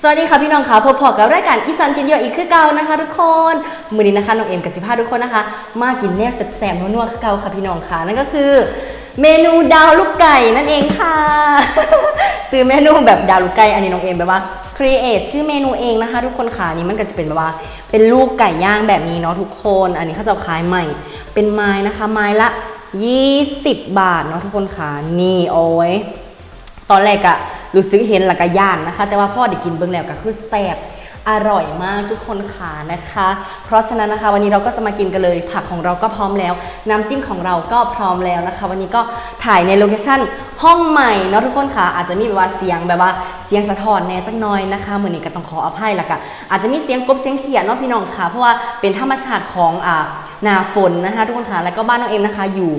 สวัสดีค่ะพี่น้องค่ะพบพอกับรายการอีสานกินเยอะอีกคือเก่านะคะ ทุกคนมือนี้นะคะน้องเอ็มกับสิพาทุกคนนะคะ มากินแนบแสบๆนัวๆคือเก่าค่ะพี่น้องค่ะนั่นก็คือ เมนูดาวลูกไก่นั่นเองค่ะ ซื้อเมนูแบบดาวลูกไก่อันนี้น้องเอ็มแบบว่าครีเอทชื่อเมนูเองนะคะ ทุกคนค่ะนนี้มันก็จะเป็นแบบว่า เป็นลูกไก่ย่างแบบนี้เนาะทุกคน อันนี้เขาจะขายใหม่ เป็นไม้นะคะ ไม้ละ 20 บาทเนาะทุกคนค่ะนี่โอ้ยตอนแรกอะ รู้สึกเห็นและก็ย่านนะคะ แต่ว่าพ่อได้กินเบิ่งแล้วก็คือแซ่บอร่อยมากทุกคนค่ะนะคะ เพราะฉะนั้นนะคะ วันนี้เราก็จะมากินกันเลย ผักของเราก็พร้อมแล้ว น้ำจิ้มของเราก็พร้อมแล้วนะคะ วันนี้ก็ถ่ายในโลเคชั่นห้องใหม่เนาะทุกคนค่ะ อาจจะมีแบบว่าเสียงแบบว่าเสียงสะท้อนแน่จักหน้อยนะคะเหมือนี้ก็ต้องขออภัยละกันอาจจะมีเสียงกบเสียงเขียดเนาะพี่น้องค่ะ เพราะว่าเป็นธรรมชาติของอ่าหนาฝนนะคะ ทุกคนค่ะแล้วก็บ้านน้องเอ็มนะคะอยู่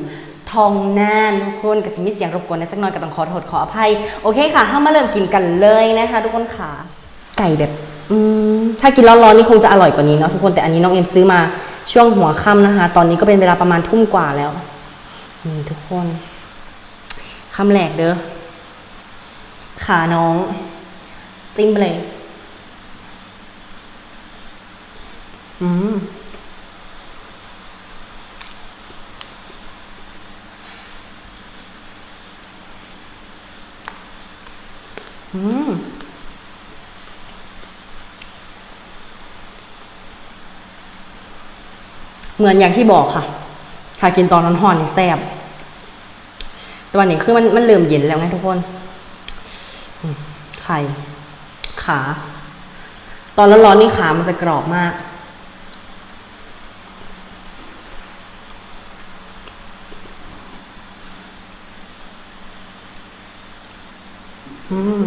ทองน่านทุกคนกับสิมีเสียงรบกวนนะจักหน่อยก็ต้องขอโทษขออภัยโอเคค่ะเข้ามาเริ่มกินกันเลยนะคะ ทุกคนค่ะ ไก่แบบอืมถ้ากินร้อนๆนี่คงจะอร่อยกว่านี้เนาะทุกคนแต่อันนี้น้องเอ็มซื้อมาช่วงหัวค่ำนะคะ ตอนนี้ก็เป็นเวลาประมาณทุ่มกว่าแล้วนี่ทุกคนคำแรกเด้อขาน้อง จิ้มไปเลย อืม อืม เหมือนอย่างที่บอกค่ะถ้ากินตอนร้อนๆนี่แซ่บแต่วันนี้คือมันมันเริ่มเย็นแล้วไงทุกคนไข่ขา ตอนร้อนๆนี่ขามันจะกรอบมากอืม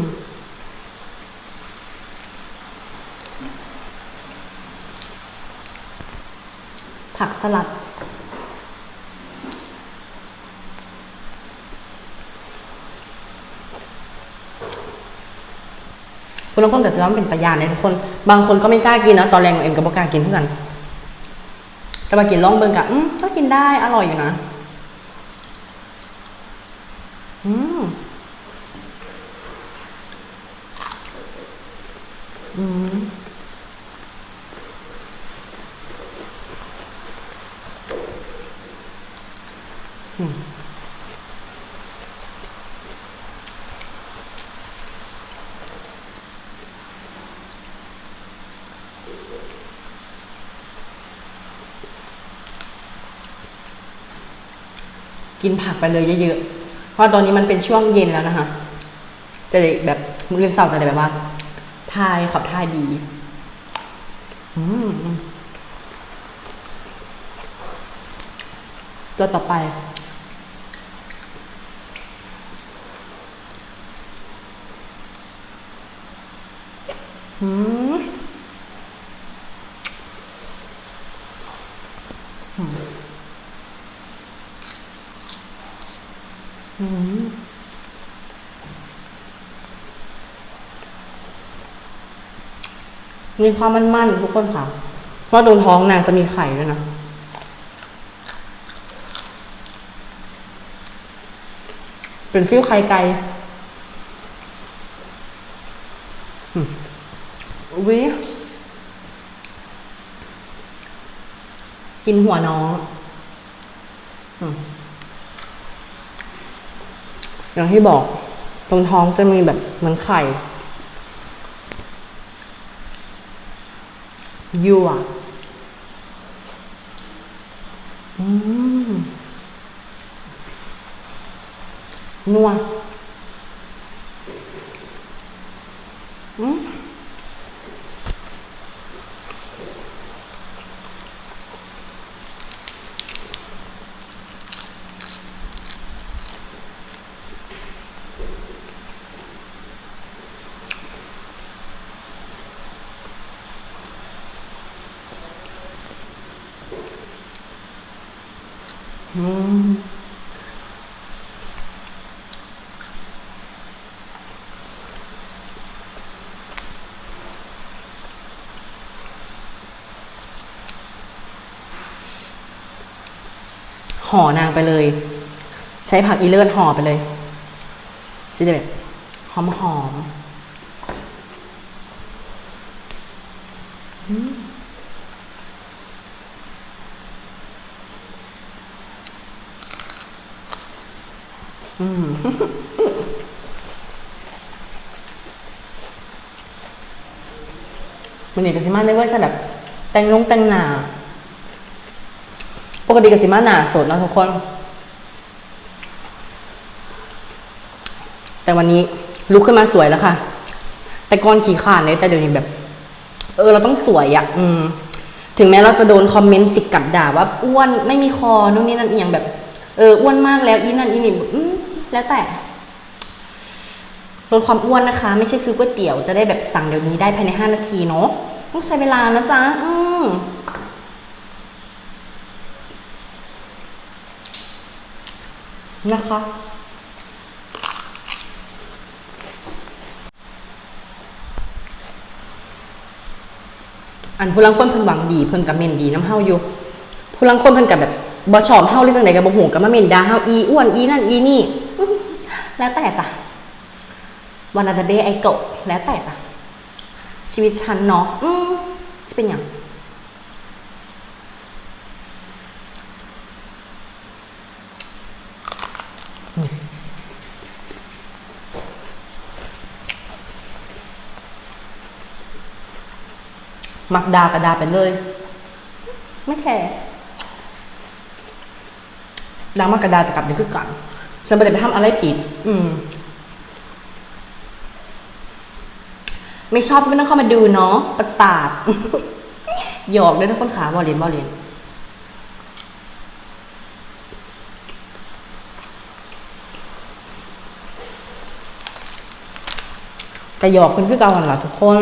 ผัก สลัดคุณละคนแต่จะว่ามันเป็นตะยานเนี่ยทุกคน บางคนก็ไม่กล้ากินนะ ตอนแรกเอ็มก็บอกล้ากินเพื่อกัน แต่มากินล่องเบิงกะอืมก็กินได้อร่อยอยู่นะ อืมอืม กินผักไปเลยเยอะๆ เพราะตอนนี้มันเป็นช่วงเย็นแล้วนะคะจะได้แบบมื้อเสาร์จะได้แบบว่าทายขับทายดีอืมตัวต่อไป อืม มีความมันๆทุกคนค่ะ เพราะตรงท้องนางจะมีไข่ด้วยนะเป็นฟิวไข่ไก่อืมวิกินหัวน้อง อืม อย่างที่บอกตรงท้องจะมีแบบเหมือนไข่ยั่วอืมนัวอืมอืม ห่อนางไปเลย ใช้ผักอีเลิศห่อไปเลยสิเดแบหอมหอม อืม มันนี่กับสิมาในเวอร์ชันแบบ แต่งลงแต่งหนา ปกติกับสิมาหนาสดนะทุกคน แต่วันนี้ลุกขึ้นมาสวยแล้วค่ะ แต่ก่อนขี่ขานเลยแต่เดี๋ยวนี้แบบ เออ เราต้องสวยอะ่ะ อืม ถึงแม้เราจะโดนคอมเมนต์จิกกัดด่าว่าอ้วนไม่มีคอนู่นนี่นั่นเอียงแบบเอออ้วนมากแล้วอีนั่นอีนี่ แล้วแต่ลดความอ้วนนะคะ ไม่ใช่ซื้อก๋วยเตี๋ยวจะได้แบบสั่งเดี๋ยวนี้ได้ภายในห้านาทีเนาะต้องใช้เวลานะจ๊ะ อืมนะคะ อันผู้ลังคนเพิ่นหวังดีเพิ่นกับเมนดีน้ำเฮาอยู่ผู้ลังคนเพิ่นกับแบบบ่ชอบเฮาหรือจังใดกับบ่ฮู้กับมาเมนดาเฮาอีอ้วนอีนั่นอีนี่ แล้วแต่จ้ะวันนาตาเบไอโกะแล้วแต่จ้ะชีวิตฉันเนาะอืมจะเป็นหยังมมักดากระดาไปเลย ไม่แคร์ดามากระดาจะกลับนี่คือกัน ฉันไม่ได้ไปทำอะไรผิด อืม ไม่ชอบก็ไม่ต้องเข้ามาดูเนาะประสาทหยอกด้วยนะคนขาบอลเลนบอลเลนแต่หยอกเพิ่นคือเก่าหันล่ะทุกคน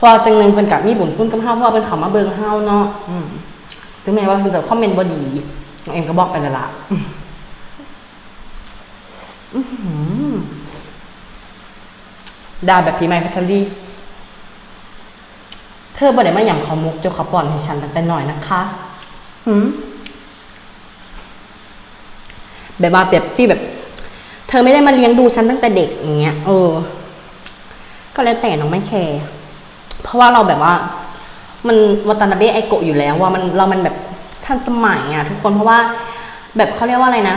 พอจังหนึ่งเพิ่นกับมีบุญคุณกับเฮาเพราะว่าเพิ่นเข้ามาเบิ่งเฮาเนาะอืมถึงแม้ว่าเพิ่นจะคอมเมนต์บ่ดีน้องเอ็มก็บอกไปแล้วล่ะอื้อหือ ด่าแบบพี่ไม้พัทลีเธอบ่ได้มาหยั่งขอมุกเจ้าขาป่อนให้ฉันตั้งแต่หน่อยนะคะหืมแบบว่าเปรียบซี่แบบ เธอไม่ได้มาเลี้ยงดูฉันตั้งแต่เด็กอย่างเงี้ยเออ ก็แล้วแต่น้องไม่แคร์เพราะว่าเราแบบว่า มันวัตนาเบะไอโกะอยู่แล้ว ว่ามันเรามันแบบทันสมัยอะ ทุกคนเพราะว่าแบบเขาเรียกว่าอะไรนะ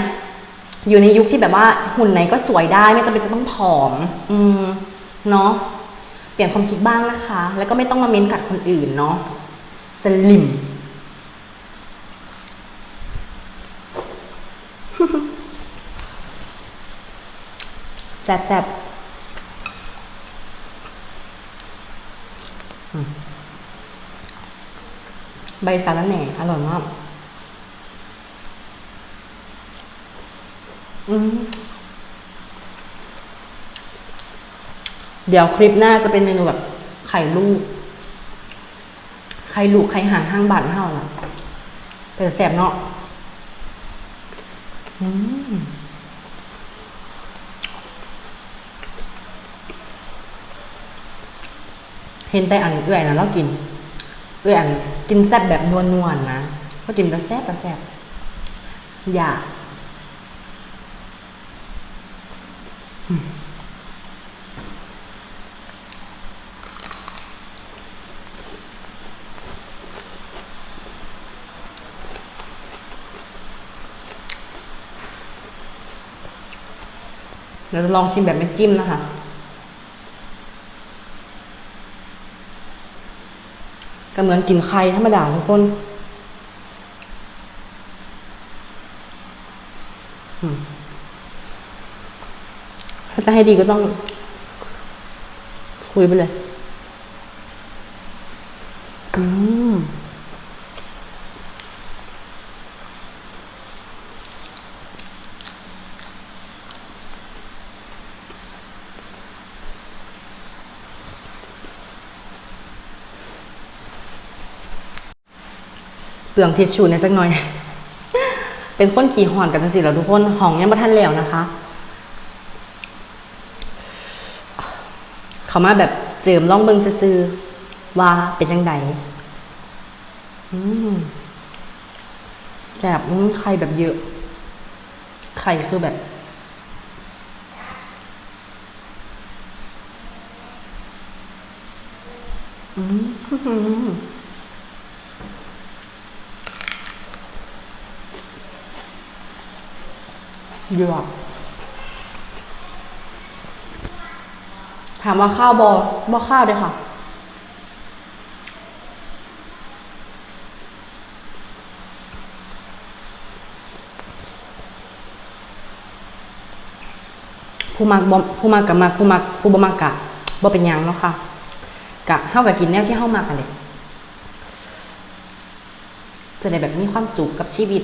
อยู่ในยุคที่แบบว่าหุ่นไหนก็สวยได้ไม่จำเป็นจะต้องผอม อืม เนาะเปลี่ยนความคิดบ้างนะคะ แล้วก็ไม่ต้องมาเม้นกัดคนอื่นเนาะสลิมจ๊บจ๊บใบสาระแหน่อร่อยมาก อืม เดี๋ยวคลิปหน้าจะเป็นเมนูแบบไข่ลูก ไข่ลูกไข่ห่างห้างบานเท่าล่ะแต่แสบเนาะอืมเห็นแต่อันเอื่อยนะเรากิน เอื่อยอันกินแซ่บแบบนวลๆนะก็กินแต่แซ่บแต่แซ่บอย่า เดี๋ยวจะลองชิมแบบไม่จิ้มนะคะ ก็เหมือนกินไข่ธรรมดาทุกคนอืมถ้าจะให้ดีก็ต้อง คุยไปเลย อืม เปลืองทิชชู่เนี่ยจักหน่อย เป็นคนขี่หอนกันจังสิแล้วทุกคนห้องยังบ่ทันแล้วนะคะ เขามาแบบเจิมล่องเบิงซื่อว่าเป็นจังใดอืมแซ่บไข่แบบเยอะ ไข่คือแบบ อืม เยอะถามว่าข้าวบอบอข้าวเลยค่ะ ผู้มักบ่ผู้มักกับมักผู้มักผู้บ่มักกะบ่เป็นยังเนาะค่ะกะเฮากับกินแนวที่เฮามักกันเลยจะได้แบบมีความสุขกับชีวิต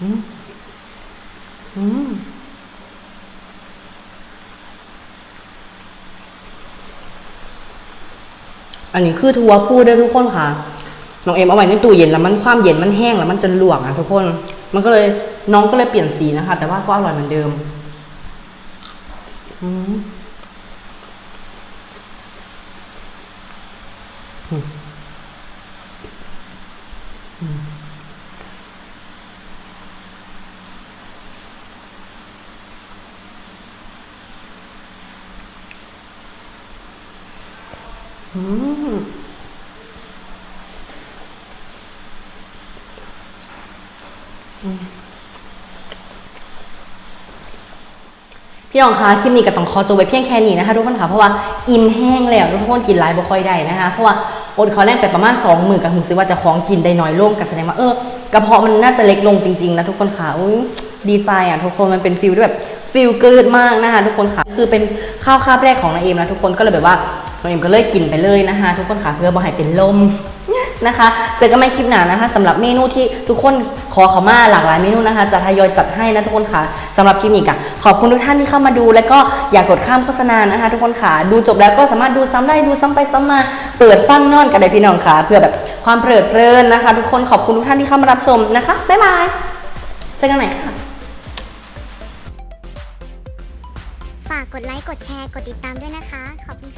อืม อืม อันนี้คือทัวพูดได้ทุกคนค่ะ น้องเอ็มเอาไว้ในตู้เย็นแล้วมันความเย็นมันแห้งแล้วมันจนหลวกอะทุกคน มันก็เลยน้องก็เลยเปลี่ยนสีนะคะ แต่ว่าก็อร่อยเหมือนเดิมอืมอืมอืมอืม พี่น้องคะคลิปนี้ก็ต้องขอจบไว้เพียงแค่นี้นะคะทุกคนค่ะเพราะว่าอิ่มแห้งแล้วทุกคนกินหลายบ่ค่อยได้นะคะเพราะว่าอดเขาแรกไปประมาณ2มือกับหูซื้อว่าจะของกินได้น้อยลงก็แสดงว่าเออกระเพาะมันน่าจะเล็กลงจริงๆนะทุกคนค่ะอุ๊ยดีใจอะทุกคนมันเป็นฟิลที่แบบฟิลเกิดมากนะคะทุกคนค่ะ คือเป็นข้าวคาบแรกของนาเอมนะทุกคนก็เลยแบบว่า น้องเอมก็เลยกินไปเลยนะคะ ทุกคนค่ะเพื่อบ่ให้เป็นลมนะคะ เจอกันใหม่คลิปหน้านะคะสำหรับเมนูที่ทุกคนขอเขามาหลากหลายเมนูนะคะ จะทยอยจัดให้นะทุกคนค่ะสำหรับคลิปนี้ก็ขอบคุณทุกท่านที่เข้ามาดู แล้วก็อย่ากกดข้ามโฆษณานะคะ ทุกคนค่ะดูจบแล้วก็สามารถดูซ้ำได้ดูซ้ำไปซ้ำมาเปิดฟังนอนกันได้พี่น้องค่ะ เพื่อแบบความเพลิดเพลินนะคะ ทุกคนขอบคุณทุกท่านที่เข้ามารับชมนะคะบ๊ายบายเจอกันใหม่ค่ะฝากกดไลค์กดแชร์กดติดตามด้วยนะคะ ขอบคุณค่ะ